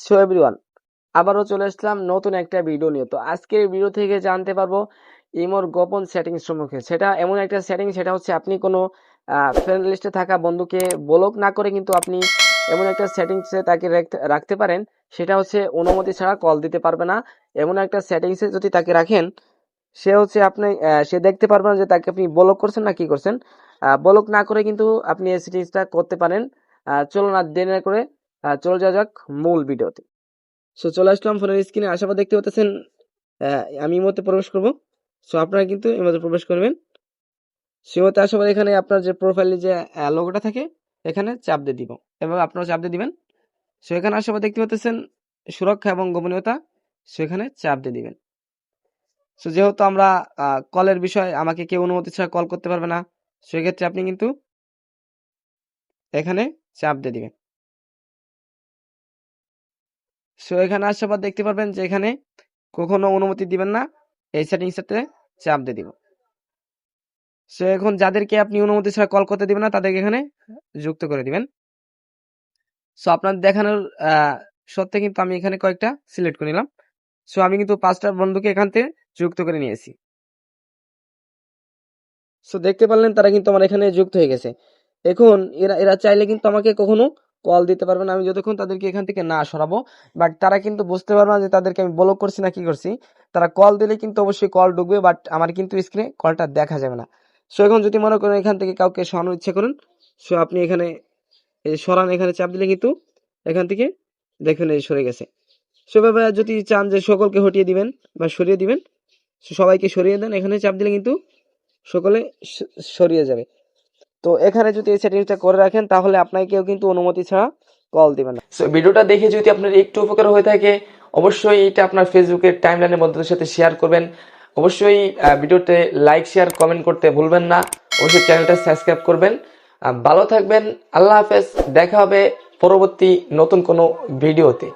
So everyone আবারও চলে আসলাম নতুন একটা ভিডিও নিয়ে। তো আজকের ভিডিও থেকে জানতে পারব ইমোর গোপন সেটিংস সম্মুখে সেটা এমন একটা সেটিং সেটা হচ্ছে আপনি কোনো ফ্রেন্ড লিস্টে থাকা বন্ধুকে ব্লক না করে কিন্তু আপনি এমন একটা সেটিংসে তাকে রাখতে- পারেন। সেটা হচ্ছে অনুমতি ছাড়া কল দিতে পারবে না। এমন একটা সেটিংসে যদি তাকে রাখেন, সে হচ্ছে আপনি সে দেখতে পারবে না যে তাকে আপনি ব্লক করছেন না কি করছেন। ব্লক না করে কিন্তু আপনি এই সেটিংসটা করতে পারেন। চলুন আর দেরি না করে চলে যাওয়া যাক মূল ভিডিওতে। সো চলে আসলাম ফোনের স্ক্রিনে আশাবাদ দেখতে পাচ্ছেন আমি মুহূর্তে প্রবেশ করব। সো আপনারা কিন্তু এই মুহূর্তে প্রবেশ করবেন। সেমতে আশাবাদ এখানে আপনার যে প্রোফাইলে যে লোগোটা থাকে, এখানে চাপ দিয়ে দিব এবং আপনারা চাপ দিয়ে দিবেন। সো এখানে আশাবাদ দেখতে পাচ্ছেন, সুরক্ষা এবং গোপনীয়তা। সেখানে চাপ দিয়ে দিবেন। সো যেহেতু আমরা কলের বিষয় আমাকে কেউ অনুমতি ছাড়া কল করতে পারবে না, সেক্ষেত্রে আপনি কিন্তু এখানে চাপ দিয়ে দিবেন। সো এখানে আসার পর দেখতে পারবেন যে এখানে কখনো অনুমতি দিবেন না। এই সেটিংসটাতে চাপ দিয়ে দিব। সো এখন যাদেরকে আপনি অনুমতি ছাড়া কল করতে দিবেন না, তাদেরকে এখানে যুক্ত করে দিবেন। সো আপনার দেখানোর সত্ত্বে কিন্তু আমি এখানে কয়েকটা সিলেক্ট করে নিলাম। সো আমি কিন্তু পাঁচটা বন্ধুকে এখান থেকে যুক্ত করে নিয়েছি। সো দেখতে পারলেন তারা কিন্তু আমার এখানে যুক্ত হয়ে গেছে। এখন এরা এরা চাইলে কিন্তু আমাকে কখনো কল দিতে পারবে না, আমি যতক্ষণ তাদেরকে এখান থেকে না সরাবো। বাট তারা কিন্তু বুঝতে পারবে না যে তাদেরকে আমি ব্লক করছি না কি করছি। তারা কল দিলে কিন্তু অবশ্যই কল ঢুকবে বাট আমার কিন্তু স্ক্রিনে কলটা দেখা যাবে না। সো এখন যদি মনে করেন এখান থেকে কাউকে সরানোর ইচ্ছে করেন সো আপনি এখানে, এই সরান, এখানে চাপ দিলে কিন্তু এখান থেকে দেখুন এই সরে গেছে। সো ব্যাপারে যদি চান যে সকলকে হটিয়ে দিবেন বা সরিয়ে দিবেন সবাইকে সরিয়ে দেন, এখানে চাপ দিলে কিন্তু সকলে সরিয়ে যাবে। তো এখানে যদি এই সেটিংসটা করে রাখেন, তাহলে আপনাকেও কিন্তু অনুমতি ছাড়া কল দিবেন না। সো ভিডিওটা দেখে যদি আপনার একটু উপকার হয়ে থাকে, অবশ্যই এটা আপনার ফেসবুকের টাইমলাইনের বন্ধুদের সাথে শেয়ার করবেন। অবশ্যই ভিডিওতে লাইক শেয়ার কমেন্ট করতে ভুলবেন না। অবশ্যই চ্যানেলটা সাবস্ক্রাইব করবেন। ভালো থাকবেন। আল্লাহ হাফেজ। দেখা হবে পরবর্তী নতুন কোনো ভিডিওতে।